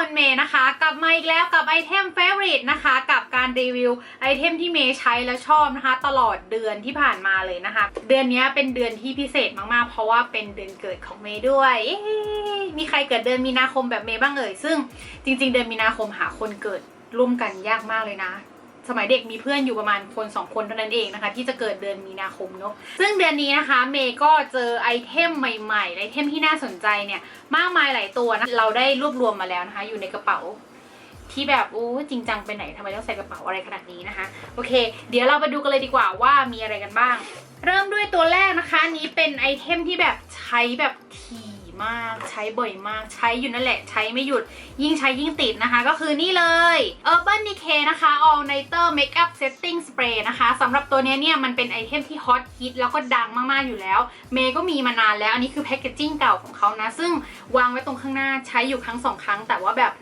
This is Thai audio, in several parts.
อนเมย์นะคะ กลับมาอีกแล้วกับไอเทมเฟ v o r i t e นะคะ กับการรีวิวไอเทมที่เมย์ใช้แล้วชอบนะคะ ตลอดเดือนที่ผ่านมาเลยนะคะ เดือนนี้เป็นเดือนที่พิเศษมากๆ เพราะว่าเป็นเดือนเกิดของเมย์ด้วย มีใครเกิดเดือนมีนาคมแบบเมย์บ้างเอ่ยซึ่งจริง ๆ เดือนมีนาคมหาคนเกิดร่วมกันยากมากเลยนะ สมัยเด็กมีเพื่อนอยู่ประมาณคนสองคนเท่านั้นเองนะคะ ที่จะเกิดเดือนมีนาคมเนอะซึ่งเดือนนี้นะคะเมย์ก็เจอไอเทมใหม่ๆไอเทมที่น่าสนใจเนี่ยมากมายหลายตัวนะเราได้รวบรวมมาแล้วนะคะ อยู่ในกระเป๋าที่แบบโอ้จริงจังไปไหนทำไมต้องใส่กระเป๋าอะไรขนาดนี้นะคะโอเค เดี๋ยวเราไปดูกันเลยดีกว่าว่ามีอะไรกันบ้าง เริ่มด้วยตัวแรกนะคะนี้เป็นไอเทมที่แบบใช้แบบถี่ มาก ใช้บ่อยมาก ใช้อยู่นั่นแหละ ใช้ไม่หยุด ยิ่งใช้ยิ่งติดนะคะ ก็คือนี่เลย Urban Decay นะคะ All Nighter Makeup Setting Spray นะคะสำหรับตัวเนี้ยเนี่ยมันเป็นไอเทมที่ฮอตฮิตแล้วก็ดังมากๆอยู่แล้ว เมย์ก็มีมานานแล้ว อันนี้คือแพคเกจจิ้งเก่าของเขานะ ซึ่งวางไว้ตรงข้างหน้า ใช้อยู่ครั้งสองครั้ง แต่ว่าแบบ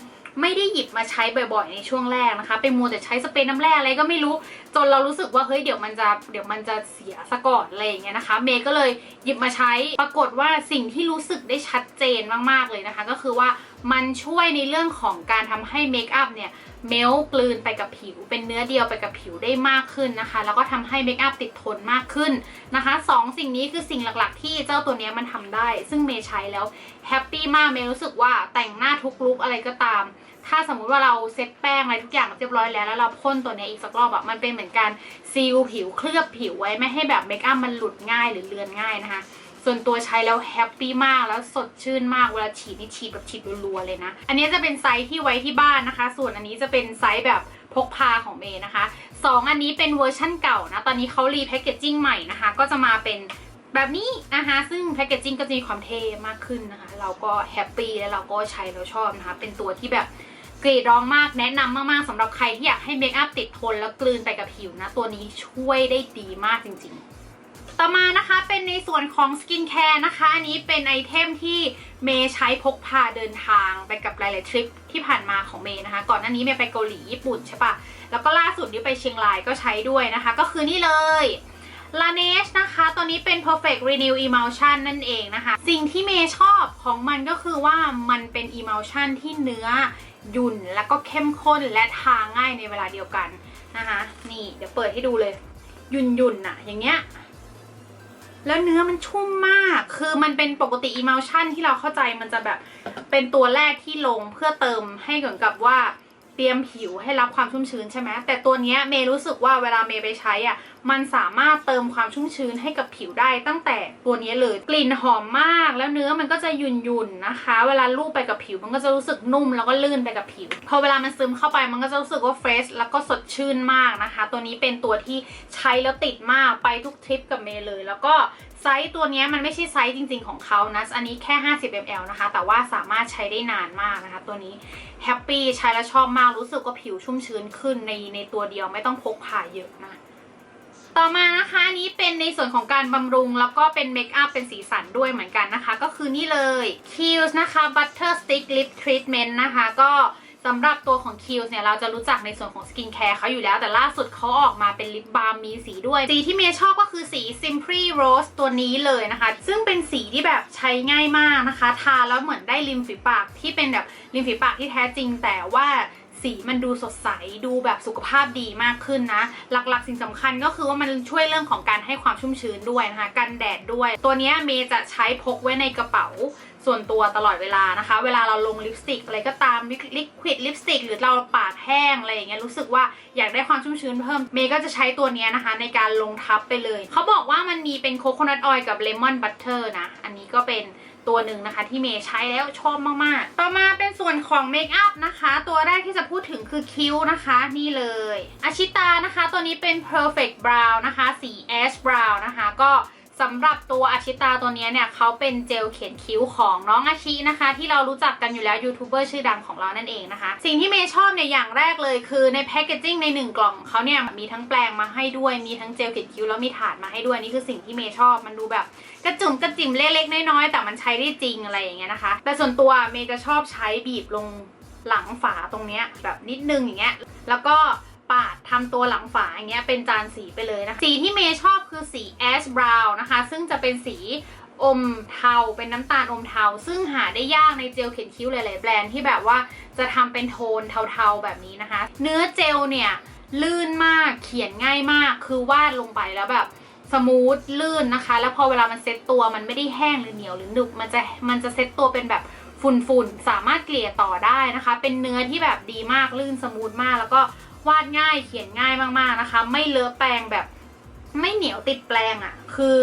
ไม่ได้หยิบมาใช้บ่อยๆในช่วงแรกนะคะ ไปมัวแต่ใช้สเปรย์น้ำแร่อะไรก็ไม่รู้ จนเรารู้สึกว่าเฮ้ยเดี๋ยวมันจะเดี๋ยวมันจะเสียสะก่อนอะไรอย่างเงี้ยนะคะ เมย์ก็เลยหยิบมาใช้ ปรากฏว่าสิ่งที่รู้สึกได้ชัดเจนมากๆเลยนะคะ ก็คือว่า มันช่วยในเรื่องของการทำให้เมคอัพเนี่ยเมลกลืนไปกับผิว เป็นเนื้อเดียวไปกับผิวได้มากขึ้นนะคะ แล้วก็ทำให้เมคอัพติดทนมากขึ้นนะคะสองสิ่งนี้คือสิ่งหลักๆ ที่เจ้าตัวนี้มันทำได้ ซึ่งเมย์ใช้แล้วแฮปปี้มากเมย์รู้สึกว่าแต่งหน้าทุกลุกอะไรก็ตาม ถ้าสมมุติว่าเราเซ็ตแป้งอะไรทุกอย่างเรียบร้อยแล้ว แล้วเราพ่นตัวนี้อีกสักรอบอะมันเป็นเหมือนการซีลผิวเคลือบผิวไว้ไม่ให้แบบเมคอัพมันหลุดง่ายหรือเลือนง่ายนะคะ ส่วนตัวใช้แล้วแฮปปี้มากแล้วสดชื่นมากเวลาฉีดนี่ฉีดแบบฉีดรัวๆเลยนะ อันนี้จะเป็นไซส์ที่ไว้ที่บ้านนะคะ ส่วนอันนี้จะเป็นไซส์แบบพกพาของเมย์นะคะสองอันนี้เป็นเวอร์ชั่นเก่านะ ตอนนี้เขารีแพคเกจจิ้งใหม่นะคะ ก็จะมาเป็นแบบนี้นะคะ ซึ่งแพคเกจจิ้งก็จะมีความเท่มากขึ้นนะคะ เราก็แฮปปี้แล้วเราก็ใช้แล้วชอบนะคะ เป็นตัวที่แบบกรีดร้องมากแนะนำมากๆสำหรับใครที่อยากให้เมคอัพติดทนแล้วกลืนไปกับผิวนะ ตัวนี้ช่วยได้ดีมากจริงๆ ต่อมานะคะเป็นในส่วนของสกินแคร์นะคะ อันนี้เป็นไอเทมที่เมย์ใช้พกพาเดินทางไปกับหลายๆทริปที่ผ่านมาของเมย์นะคะ ก่อนหน้านี้เมย์ไปเกาหลีญี่ปุ่นใช่ปะแล้วก็ล่าสุดนี้ไปเชียงรายก็ใช้ด้วยนะคะ ก็คือนี่เลย l a n e s นะคะ ตัวนี้เป็น perfect renew emulsion นั่นเองนะคะ สิ่งที่เมย์ชอบของมันก็คือว่ามันเป็น emulsion ที่เนื้อยุ่นแล้วก็เข้มข้นและทาง่ายในเวลาเดียวกันนะคะ นี่เดี๋ยวเปิดให้ดูเลย ยุ่นหยุ่นอะอย่างเงี้ย แล้วเนื้อมันชุ่มมาก คือมันเป็นปกติอีเมลชั่นที่เราเข้าใจมันจะแบบเป็นตัวแรกที่ลงเพื่อเติมให้เหมือนกับว่า เตรียมผิวให้รับความชุ่มชื้นใช่ไหมแต่ตัวนี้เมย์รู้สึกว่าเวลาเมย์ไปใช้อะมันสามารถเติมความชุ่มชื้นให้กับผิวได้ตั้งแต่ตัวนี้เลยกลิ่นหอมมาก แล้วเนื้อมันก็จะหยุ่นๆนะคะ เวลาลูบไปกับผิวมันก็จะรู้สึกนุ่มแล้วก็ลื่นไปกับผิว พอเวลามันซึมเข้าไปมันก็จะรู้สึกว่าเฟรชแล้วก็สดชื่นมากนะคะ ตัวนี้เป็นตัวที่ใช้แล้วติดมากไปทุกทริปกับเมย์เลย แล้วก็ไซส์ตัวนี้มันไม่ใช่ไซส์จริง ๆของเขานะ อันนี้แค่ 50 ml นะคะ แต่ว่าสามารถใช้ได้นานมากนะคะ ตัวนี้แฮปปี้ใช้แล้วชอบมาก รู้สึกว่าผิวชุ่มชื้นขึ้นในในตัวเดียวไม่ต้องพกพาเยอะนะต่อมานะคะอันนี้เป็นในส่วนของการบำรุงแล้วก็เป็นเมคอัพเป็นสีสันด้วยเหมือนกันนะคะ ก็คือนี่เลย Kiehl's นะคะ Butter Stick Lip Treatment นะคะ ก็ สำหรับตัวของ Kiehl's เนี่ยเราจะรู้จักในส่วนของสกินแคร์เขาอยู่แล้ว แต่ล่าสุดเขาออกมาเป็นลิปบาล์มมีสีด้วย สีที่เมย์ชอบก็คือสี Simply Rose ตัวนี้เลยนะคะ ซึ่งเป็นสีที่แบบใช้ง่ายมากนะคะ ทาแล้วเหมือนได้ริมฝีปากที่เป็นแบบริมฝีปากที่แท้จริง แต่ว่าสีมันดูสดใสดูแบบสุขภาพดีมากขึ้นนะ หลักๆสิ่งสำคัญก็คือว่ามันช่วยเรื่องของการให้ความชุ่มชื้นด้วยนะคะกันแดดด้วย ตัวเนี้ยเมย์จะใช้พกไว้ในกระเป๋า ส่วนตัวตลอดเวลานะคะ เวลาเราลงลิปสติกอะไรก็ตามลิควิดลิปสติกหรือเราปากแห้งอะไรอย่างเงี้ยรู้สึกว่าอยากได้ความชุ่มชื้นเพิ่มเมย์ก็จะใช้ตัวนี้นะคะ ในการลงทับไปเลยเขาบอกว่ามันมีเป็นโคโคนัทออยล์กับเลมอนบัตเตอร์นะ อันนี้ก็เป็นตัวหนึ่งนะคะที่เมย์ใช้แล้วชอบมาก ๆ ต่อมาเป็นส่วนของเมคอัพนะคะ ตัวแรกที่จะพูดถึงคือคิ้วนะคะ นี่เลยอาชิตานะคะ ตัวนี้เป็น perfect brown นะคะ สี ash brown นะคะ ก็ สำหรับตัวอาชิตาตัวนี้เนี่ยเขาเป็นเจลเขียนคิ้วของน้องอาชินะคะ ที่เรารู้จักกันอยู่แล้วยูทูบเบอร์ชื่อดังของเรานั่นเองนะคะ สิ่งที่เมย์ชอบเนี่ยอย่างแรกเลยคือในแพคเกจจิ้งในหนึ่งกล่องเขาเนี่ยมีทั้งแปรงมาให้ด้วยมีทั้งเจลเขียนคิ้วแล้วมีถาดมาให้ด้วยนี่คือสิ่งที่เมย์ชอบมันดูแบบกระจุ่มกระจิ่มเล็กๆน้อยๆแต่มันใช้ได้จริงอะไรอย่างเงี้ยนะคะ แต่ส่วนตัวเมย์จะชอบใช้บีบลงหลังฝาตรงเนี้ยแบบนิดนึงอย่างเงี้ยแล้วก็ ปาดทำตัวหลังฝาอย่างเงี้ยเป็นจานสีไปเลยนะคะสีที่เมย์ชอบคือสี ash brown นะคะ ซึ่งจะเป็นสีอมเทาเป็นน้ำตาลอมเทา ซึ่งหาได้ยากในเจลเขียนคิ้วหลายๆแบรนด์ที่แบบว่าจะทำเป็นโทนเทาๆแบบนี้นะคะ เนื้อเจลเนี่ย ลื่นมากเขียนง่ายมากคือวาดลงไปแล้วแบบสมูทลื่นนะคะ แล้วพอเวลามันเซ็ตตัวมันไม่ได้แห้งหรือเหนียวหรือหนึบมันจะมันจะเซ็ตตัวเป็นแบบฝุ่นๆสามารถเกลี่ยต่อได้นะคะ เป็นเนื้อที่แบบดีมากลื่นสมูทมากแล้วก็ วาดง่ายเขียนง่ายมากๆนะคะ ไม่เลอะแปรงแบบไม่เหนียวติดแปรงอะ่ะ คือ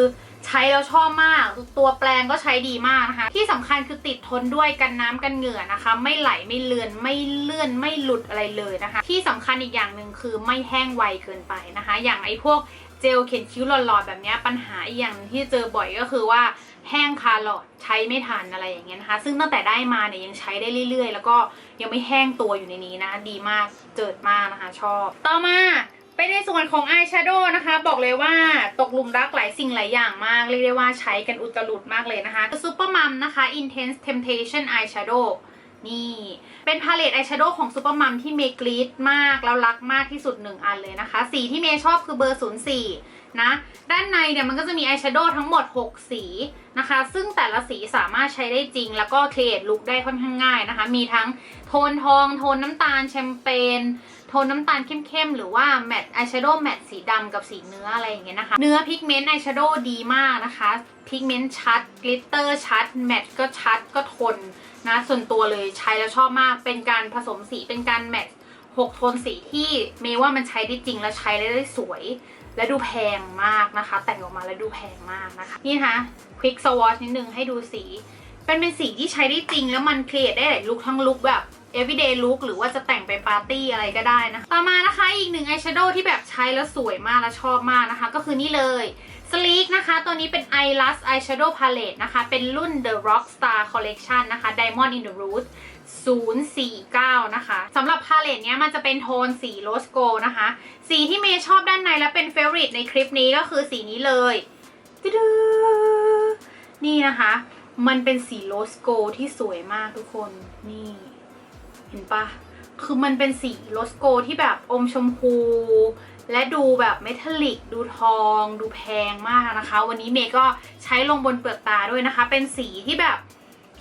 ใช้แล้วชอบมาก ตัวแปรงก็ใช้ดีมากนะคะ ที่สำคัญคือติดทนด้วยกันน้ำกันเหงื่อนะคะ ไม่ไหลไม่เลือนไม่เลื่อนไม่หลุดอะไรเลยนะคะ ที่สำคัญอีกอย่างหนึ่งคือไม่แห้งไวเกินไปนะคะ อย่างไอ้พวก จลเขียนคิ้วหลอดๆแบบนี้ปัญหาอีกอย่างที่เจอบ่อยก็คือว่าแห้งคาหลอดใช้ไม่ทันอะไรอย่างเงี้ยนะคะ ซึ่งตั้งแต่ได้มาเนี่ยยังใช้ได้เรื่อยๆ แล้วก็ยังไม่แห้งตัวอยู่ในนี้นะ ดีมากเจิดมากนะคะชอบ ต่อมาเป็นในส่วนของอายแชโดว์นะคะ บอกเลยว่าตกหลุมรักหลายสิ่งหลายอย่างมาก เรียกได้ว่าใช้กันอุตลุดมากเลยนะคะซูเปอร์มัมนะคะ Intense Temptation Eyeshadow นี่ เป็นพาเลตอายแชโดว์ของซูเปอร์มัมที่เมย์กรีดมาก แล้วรักมากที่สุดหนึ่งอันเลยนะคะ สีที่เมย์ชอบคือเบอร์ 04 นะ ด้านในเนี่ยมันก็จะมีอายแชโดว์ทั้งหมด 6 สีนะคะ ซึ่งแต่ละสีสามารถใช้ได้จริง แล้วก็เครียดลุคได้ค่อนข้างง่ายนะคะ มีทั้งโทนทอง โทนน้ำตาลแชมเปญโทนน้ำตาลเข้มๆ หรือว่าแมตต์อายแชโดว์แมตต์สีดำกับสีเนื้ออะไรอย่างเงี้ยนะคะ เนื้อพิกเมนต์อายแชโดว์ดีมากนะคะ พิกเมนต์ชัด กลิตเตอร์ชัด แมตต์ก็ชัดก็ทน นะส่วนตัวเลยใช้แล้วชอบมากเป็นการผสมสีเป็นการแมตต์หกโทนสีที่เมย์ว่ามันใช้ได้จริงและใช้แล้ได้สวย และดูแพงมากนะคะ แต่งออกมาแล้วดูแพงมากนะคะ นี่นะคะควิกสวอชนิดนึงให้ดูสี เป็นเป็นสีที่ใช้ได้จริง แล้วมันเครียดได้หลายลุคทั้งลุคแบบ everyday look หรือว่าจะแต่งไปปาร์ตี้อะไรก็ได้นะ ต่อมานะคะอีกหนึ่งอายแชโดว์ที่แบบใช้แล้วสวยมากและชอบมากนะคะ ก็คือนี่เลย Sleek นะคะ ตัวนี้เป็น e y e l a s Eyeshadow Palette นะคะ เป็นรุ่น The Rockstar Collection นะคะ Diamond in the Root 049 นะคะสำหรับพาเลตเนี้ยมันจะเป็นโทนสีโรสโกนะคะ สีที่เมย์ชอบด้านในและเป็นเฟ v o r i t ในคลิปนี้ก็คือสีนี้เลยดนี่นะคะ มันเป็นสีโรสโกที่สวยมากทุกคน นี่ เห็นปะคือมันเป็นสีโรสโกที่แบบอมชมพู และดูแบบเมทัลลิก ดูทอง ดูแพงมากนะคะ วันนี้เมย์ก็ใช้ลงบนเปลือกตาด้วยนะคะ เป็นสีที่แบบ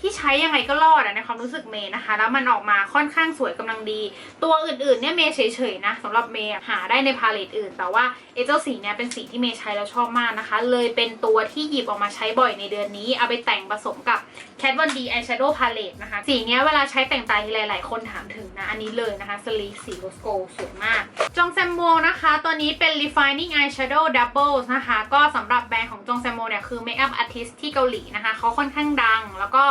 ที่ใช้ยังไงก็รอดอะในความรู้สึกเมย์นะคะ แล้วมันออกมาค่อนข้างสวยกำลังดี ตัวอื่นๆเนี่ยเมย์เฉยๆนะสำหรับเมย์หาได้ในพาเลตอื่น แต่ว่าเอเจ้าสีเนี่ยเป็นสีที่เมย์ใช้แล้วชอบมากนะคะ เลยเป็นตัวที่หยิบออกมาใช้บ่อยในเดือนนี้ เอาไปแต่งผสมกับ Kat Von D Eyeshadow Palette นะคะ สีเนี้ยเวลาใช้แต่งตาทีหลายๆคนถามถึงนะ อันนี้เลยนะคะ Sleek สีโรสโกสวยมาก จองแซมโมนะคะ ตัวนี้เป็น Refining Eyeshadow Doubles นะคะ ก็สำหรับแบรนด์ของจองแซมโมเนี่ยคือ Makeup Artist ที่เกาหลีนะคะ เขาค่อนข้างดังแล้วก็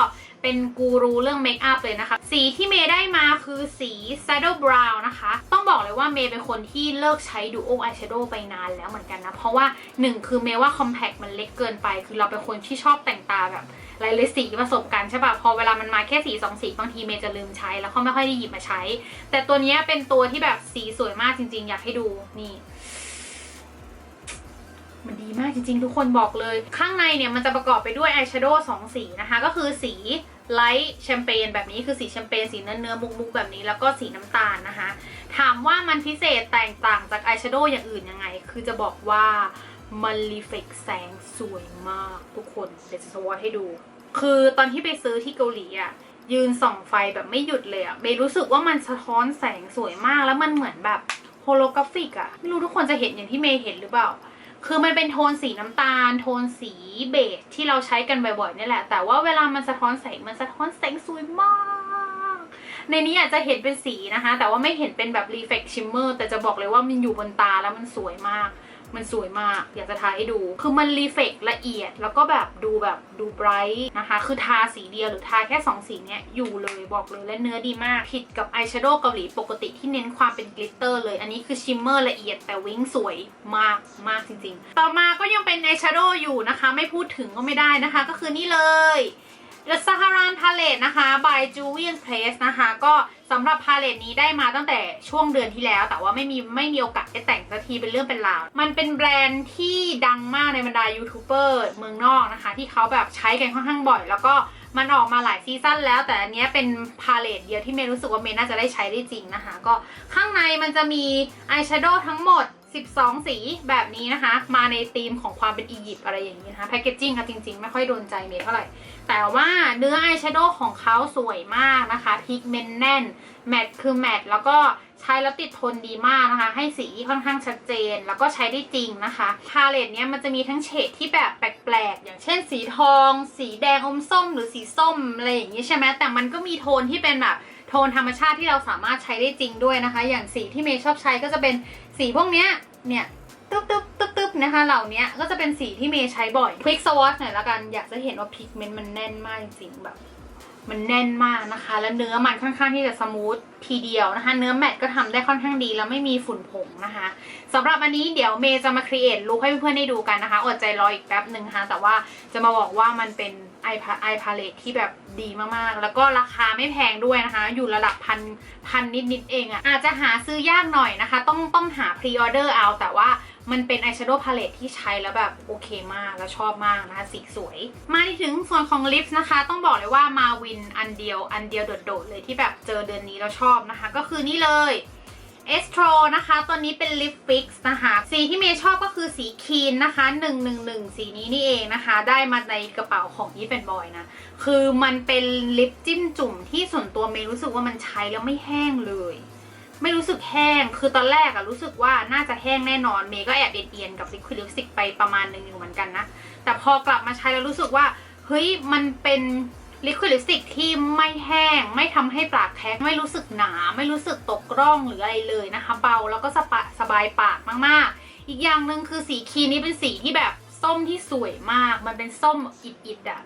เป็นกูรูเรื่องเมคอัพเลยนะคะ สีที่เมย์ได้มาคือสี Saddle Brown นะคะ ต้องบอกเลยว่าเมย์เป็นคนที่เลิกใช้ Duo Eyeshadow ไปนานแล้วเหมือนกันนะ เพราะว่าหนึ่งคือเมย์ว่า Compact มันเล็กเกินไป คือเราเป็นคนที่ชอบแต่งตาแบบหลายๆสีผสมกันใช่ปะพอเวลามันมาแค่สีสองสีบางทีเมย์จะลืมใช้แล้วก็ไม่ค่อยได้หยิบมาใช้ แต่ตัวนี้เป็นตัวที่แบบสีสวยมากจริง ๆ อยากให้ดูนี่มันดีมากจริงๆ ทุกคนบอกเลย ข้างในเนี่ยมันจะประกอบไปด้วยอายแชโดว์สองสีนะคะ ก็คือสี ไลท์แชมเปญแบบนี้คือสีแชมเปญสีเนื้อเนื้อมุกมุกแบบนี้ แล้วก็สีน้ำตาลนะคะ ถามว่ามันพิเศษแตกต่างจากอายแชโดว์อย่างอื่นยังไง คือจะบอกว่ามันรีเฟกแสงสวยมากทุกคนเดี๋ยวจะสวอตให้ดู คือตอนที่ไปซื้อที่เกาหลีอะยืนส่องไฟแบบไม่หยุดเลยอะเมย์รู้สึกว่ามันสะท้อนแสงสวยมากแล้วมันเหมือนแบบโฮโลกราฟิกอะไม่รู้ทุกคนจะเห็นอย่างที่เมย์เห็นหรือเปล่า คือมันเป็นโทนสีน้ำตาล โทนสีเบจที่เราใช้กันบ่อยๆนี่แหละ แต่ว่าเวลามันสะท้อนแสงมันสะท้อนแสงสวยมาก ในนี้อาจจะเห็นเป็นสีนะคะ แต่ว่าไม่เห็นเป็นแบบรีเฟกชิมเมอร์แต่จะบอกเลยว่ามันอยู่บนตาแล้วมันสวยมาก มันสวยมาก อยากจะทาให้ดู คือมันรีเฟกละเอียด แล้วก็แบบดูแบบดูไบรท์นะคะ คือทาสีเดียวหรือทาแค่ 2 สีเนี้ยอยู่เลยบอกเลยและเนื้อดีมาก ผิดกับอายแชโดว์เกาหลีปกติที่เน้นความเป็นกลิตเตอร์เลย อันนี้คือชิมเมอร์ละเอียดแต่วิ้งสวยมากมากจริงๆ ต่อมาก็ยังเป็นอายแชโดว์อยู่นะคะ ไม่พูดถึงก็ไม่ได้นะคะ ก็คือนี่เลย The Saharan Palette นะคะ by Julian Place นะคะ ก็สำหรับพาเลตนี้ได้มาตั้งแต่ช่วงเดือนที่แล้ว แต่ว่าไม่มีไม่มีโอกาสได้แต่งสักทีเป็นเรื่องเป็นราว มันเป็นแบรนด์ที่ดังมากในบรรดายูทูบเบอร์เมืองนอกนะคะ ที่เขาแบบใช้กันค่อนข้างบ่อย แล้วก็มันออกมาหลายซีซั่นแล้ว แต่อันนี้เป็นพาเลตเดียวที่เมย์รู้สึกว่าเมย์น่าจะได้ใช้ได้จริงนะคะ ก็ข้างในมันจะมีอายแชโดว์ทั้งหมด 12 สีแบบนี้นะคะ มาในธีมของความเป็นอียิปต์อะไรอย่างนี้นะคะแพคเกจจิ้งอะจริง ๆ ไม่ค่อยโดนใจเมย์เท่าไหร่ แต่ว่าเนื้ออายแชโดว์ของเขาสวยมากนะคะพิกเมนแน่น แมตคือแมตแล้วก็ใช้แล้วติดทนดีมากนะคะ ให้สีค่อนข้างชัดเจน แล้วก็ใช้ได้จริงนะคะ พาเลตเนี้ยมันจะมีทั้งเฉดที่แบบแปลกๆ อย่างเช่นสีทอง สีแดงอมส้ม หรือสีส้มอะไรอย่างนี้ใช่ไหมแต่มันก็มีโทนที่เป็นแบบโทนธรรมชาติที่เราสามารถใช้ได้จริงด้วยนะคะ อย่างสีที่เมย์ชอบใช้ก็จะเป็นสีพวกเนี้ยเนี่ย ตึ๊บตึ๊บตึ๊บตึ๊บนะคะ เหล่านี้ก็จะเป็นสีที่เมย์ใช้บ่อยควิกสวอตหน่อยละกัน อยากจะเห็นว่าพิกเมนต์มันแน่นมากจริงๆแบบ มันแน่นมากนะคะ แล้วเนื้อมันค่อนข้างที่จะสมูททีเดียวนะคะ เนื้อแมตต์ก็ทำได้ค่อนข้างดีแล้วไม่มีฝุ่นผงนะคะสำหรับอันนี้เดี๋ยวเมย์จะมาครีเอทลุคให้เพื่อนๆได้ดูกันนะคะ อดใจรออีกแป๊บหนึ่งนะคะแต่ว่าจะมาบอกว่ามันเป็นไอพาไอพาเลทที่แบบดีมากๆ แล้วก็ราคาไม่แพงด้วยนะคะ อยู่ระดับพันพันนิดๆเองอะ่ะอาจจะหาซื้อยากหน่อยนะคะ ต้องต้องหาพรีออเดอร์เอาแต่ว่า มันเป็นอายแชโดว์พาเลทที่ใช้แล้วแบบโอเคมากแล้วชอบมากนะคะสีสวย มาถึงส่วนของลิปส์นะคะ ต้องบอกเลยว่ามาวินอันเดียวอันเดียวโดดๆเลยที่แบบเจอเดือนนี้แล้วชอบนะคะ ก็คือนี่เลยเอสโทรนะคะตัวนี้เป็นลิปฟิกซ์นะคะ สีที่เมย์ชอบก็คือสีคีนนะคะ 111 สีนี้นี่เองนะคะ ได้มาในกระเป๋าของยี่เป็นบอยนะ คือมันเป็นลิปจิ้มจุ่มที่ส่วนตัวเมย์รู้สึกว่ามันใช้แล้วไม่แห้งเลย ไม่รู้สึกแห้ง คือตอนแรกอะรู้สึกว่าน่าจะแห้งแน่นอน เมย์ก็แอบเอียนๆกับลิควิดลิปสติกไปประมาณหนึ่งอยู่เหมือนกันนะ แต่พอกลับมาใช้แล้วรู้สึกว่า เฮ้ย มันเป็นลิควิดลิปสติกที่ไม่แห้ง ไม่ทำให้ปากแท็ก ไม่รู้สึกหนา ไม่รู้สึกตกร่องหรืออะไรเลยนะคะ เบาแล้วก็สบายสบายปากมากๆ อีกอย่างหนึ่งคือสีคีนี้เป็นสีที่แบบส้มที่สวยมาก มันเป็นส้มอิดๆอะ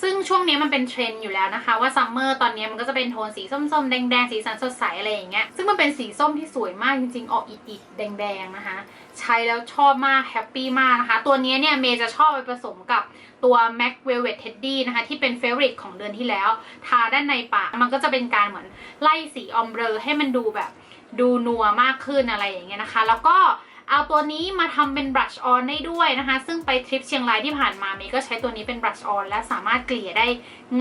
ซึ่งช่วงนี้มันเป็นเทรนด์อยู่แล้วนะคะ ว่าซัมเมอร์ตอนนี้มันก็จะเป็นโทนสีส้มๆ แดงๆ สีสันสดใสอะไรอย่างเงี้ยซึ่งมันเป็นสีส้มที่สวยมากจริงๆ ออกอิดๆแดงๆนะคะ ใช้แล้วชอบมากแฮปปี้มากนะคะ ตัวนี้เนี่ยเมย์จะชอบไปผสมกับตัว MAC Velvet Teddy นะคะ ที่เป็นเฟเวอริตของเดือนที่แล้ว ทาด้านในปากมันก็จะเป็นการเหมือนไล่สีออมเบลให้มันดูแบบดูนัวมากขึ้นอะไรอย่างเงี้ยนะคะ แล้วก็ เอาตัวนี้มาทำเป็นบรัชออนได้ด้วยนะคะ ซึ่งไปทริปเชียงรายที่ผ่านมามย์ก็ใช้ตัวนี้เป็นบรัชออนและสามารถเกลี่ยได้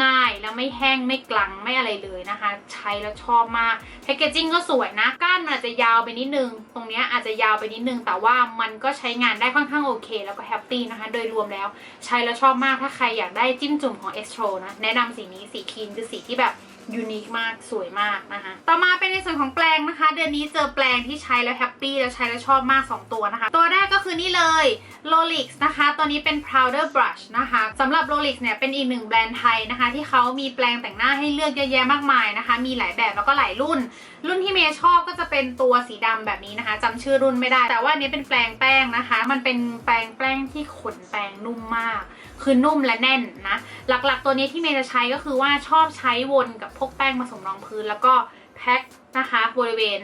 ง่ายแล้วไม่แห้งไม่กลังไม่อะไรเลยนะคะ ใช้แล้วชอบมากแพคเกจิ้งก็สวยนะก้านมันอาจจะยาวไปนิดนึง ตรงเนี้ยอาจจะยาวไปนิดนึง แต่ว่ามันก็ใช้งานได้ค่อนข้างโอเค แล้วก็แฮปปี้นะคะ โดยรวมแล้ว ใช้แล้วชอบมากถ้าใครอยากได้จิ้มจุ่มของ e s t r o นะแนะนำสีนี้สีครีมคือสีที่แบบ ยูนิคมากสวยมากนะคะต่อมาเป็นในส่วนของแปรงนะคะ เดือนนี้เจอแปรงที่ใช้แล้วแฮปปี้แล้วใช้แล้วชอบมาก 2 ตัวนะคะ ตัวแรกก็คือนี่เลย Lolix นะคะ ตัวนี้เป็น powder brush นะคะสำหรับ Lolix เนี่ยเป็นอีกหนึ่งแบรนด์ไทยนะคะ ที่เขามีแปรงแต่งหน้าให้เลือกเยอะแยะมากมายนะคะ มีหลายแบบแล้วก็หลายรุ่น รุ่นที่เมย์ชอบก็จะเป็นตัวสีดำแบบนี้นะคะจำชื่อรุ่นไม่ได้ แต่ว่าอันนี้เป็นแปรงแป้งนะคะ มันเป็นแปรงแป้งที่ขนแปรงนุ่มมาก คือนุ่มและแน่นนะ หลักๆตัวนี้ที่เมย์จะใช้ก็คือว่าชอบใช้วนกับพวกแป้งผสมรองพื้น แล้วก็แพ็คนะคะบริเวณ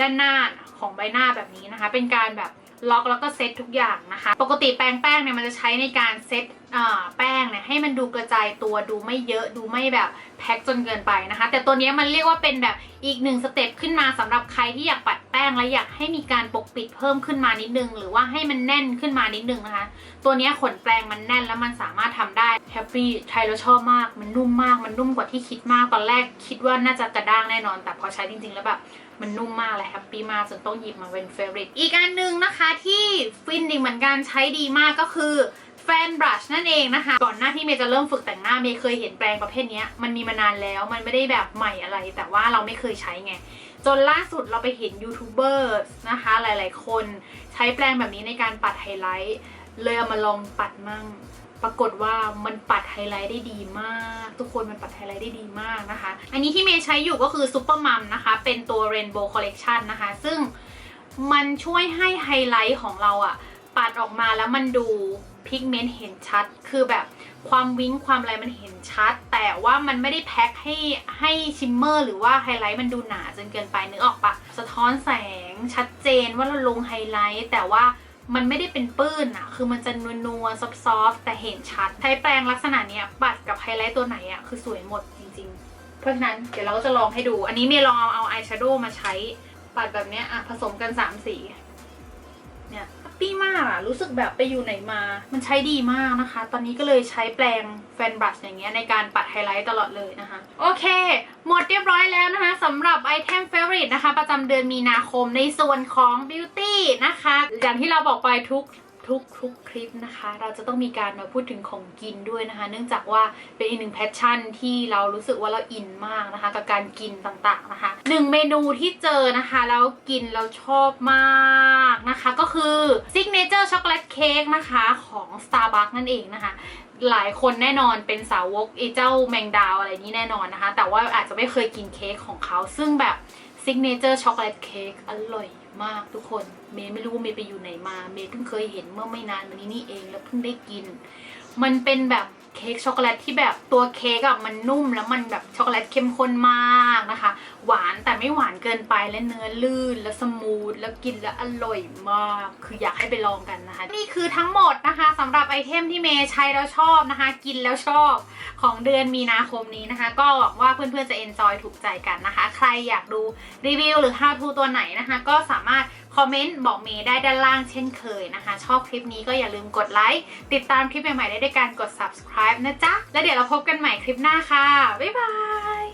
ด้านหน้าของใบหน้าแบบนี้นะคะ เป็นการแบบล็อกแล้วก็เซตทุกอย่างนะคะ ปกติแปรงแป้งเนี่ยมันจะใช้ในการเซตอ่าแป้งเนี่ยให้มันดูกระจายตัวดูไม่เยอะดูไม่แบบแพ็คจนเกินไปนะคะ แต่ตัวนี้มันเรียกว่าเป็นแบบอีกหนึ่งสเต็ปขึ้นมาสำหรับใครที่อยากปัด ป้งและอยากให้มีการปกปิดเพิ่มขึ้นมานิดนึง หรือว่าให้มันแน่นขึ้นมานิดนึงนะคะ ตัวนี้ขนแปรงมันแน่นแล้วมันสามารถทำได้แฮปปี้ใช้แล้วชอบมาก มันนุ่มมาก มันนุ่มกว่าที่คิดมาก ตอนแรกคิดว่าน่าจะกระด้างแน่นอน แต่พอใช้จริง ๆ แล้วแบบมันนุ่มมากและแฮปปี้มากจนต้องหยิบมาเป็นเฟ v o r i t อีกอันหนึ่งนะคะที่ฟินดีเหมือนกันใช้ดีมากก็คือ แฟนบรัชนั่นเองนะคะ ก่อนหน้าที่เมย์จะเริ่มฝึกแต่งหน้าเมย์เคยเห็นแปรงประเภทนี้มันมีมานานแล้วมันไม่ได้แบบใหม่อะไร แต่ว่าเราไม่เคยใช้ไง จนล่าสุดเราไปเห็นยูทูบเบอร์นะคะหลายๆ คนใช้แปรงแบบนี้ในการปัดไฮไลท์เลยเอามาลองปัดมั่งปรากฏว่ามันปัดไฮไลท์ได้ดีมาก ทุกคนมันปัดไฮไลท์ได้ดีมากนะคะ อันนี้ที่เมย์ใช้อยู่ก็คือซูเปอร์มัมนะคะ เป็นตัว Rainbow Collection นะคะ ซึ่งมันช่วยให้ไฮไลท์ของเราอะปัดออกมาแล้วมันดู พิกเมนต์เห็นชัด คือแบบความวิ้งความอะไรมันเห็นชัด แต่ว่ามันไม่ได้แพ็คให้ให้ชิมเมอร์หรือว่าไฮไลท์มันดูหนาจนเกินไปนึกออกปะสะท้อนแสงชัดเจนว่าเราลงไฮไลท์ แต่ว่ามันไม่ได้เป็นปื้นอะคือมันจะนัวๆซอฟๆแต่เห็นชัด ใช้แปรงลักษณะเนี้ยปัดกับไฮไลท์ตัวไหนอะคือสวยหมดจริง ๆ เพราะฉะนั้นเดี๋ยวเราก็จะลองให้ดู อันนี้เมย์ลองเอาเอาอายแชโดว์มาใช้ปัดแบบเนี้ยอะผสมกัน 3 สีเนี่ย ปี้มากอะรู้สึกแบบไปอยู่ไหนมา มันใช้ดีมากนะคะ ตอนนี้ก็เลยใช้แปรงแฟนบรัชอย่างเงี้ยในการปัดไฮไลท์ตลอดเลยนะคะ โอเค หมดเรียบร้อยแล้วนะคะสำหรับไอเทมเฟเวอริตนะคะ ประจำเดือนมีนาคมในส่วนของบิวตี้นะคะ อย่างที่เราบอกไปทุก ทุกทุกคลิปนะคะ เราจะต้องมีการมาพูดถึงของกินด้วยนะคะ เนื่องจากว่าเป็นอีกหนึ่งแพชชั่นที่เรารู้สึกว่าเราอินมากนะคะ กับการกินต่างๆนะคะหนึ่งเมนูที่เจอนะคะแล้วกินแล้วชอบมากนะคะ ก็คือ Signature Chocolate Cake นะคะของ Starbucks นั่นเองนะคะหลายคนแน่นอนเป็นสาวกไอ้เจ้าแมงดาวอะไรนี้แน่นอนนะคะ แต่ว่าอาจจะไม่เคยกินเค้กของเขา ซึ่งแบบ Signature Chocolate Cake อร่อย มากทุกคน เมย์ไม่รู้ว่าเมย์ไปอยู่ไหนมา เมย์เพิ่งเคยเห็นเมื่อไม่นานมานี้นี่เองแล้วเพิ่งได้กิน มันเป็นแบบ เค้กช็อกโกแลตที่แบบตัวเค้กอะมันนุ่มแล้วมันแบบช็อกโกแลตเข้มข้นมากนะคะ หวานแต่ไม่หวานเกินไปและเนื้อลื่นและสมูทแล้วกินแล้วอร่อยมาก คืออยากให้ไปลองกันนะคะ นี่คือทั้งหมดนะคะสำหรับไอเทมที่เมย์ใช้แล้วชอบนะคะ กินแล้วชอบของเดือนมีนาคมนี้นะคะ ก็หวังว่าเพื่อนๆจะ enjoy ถูกใจกันนะคะ ใครอยากดูรีวิวหรือ how to ตัวไหนนะคะ ก็สามารถคอมเมนต์บอกเมย์ได้ด้านล่างเช่นเคยนะคะ ชอบคลิปนี้ก็อย่าลืมกดไลค์ติดตามคลิปใหม่ๆได้ด้วยการกด subscribe subscribe นะจ๊ะ แล้วเดี๋ยวเราพบกันใหม่คลิปหน้าค่ะ บ๊ายบาย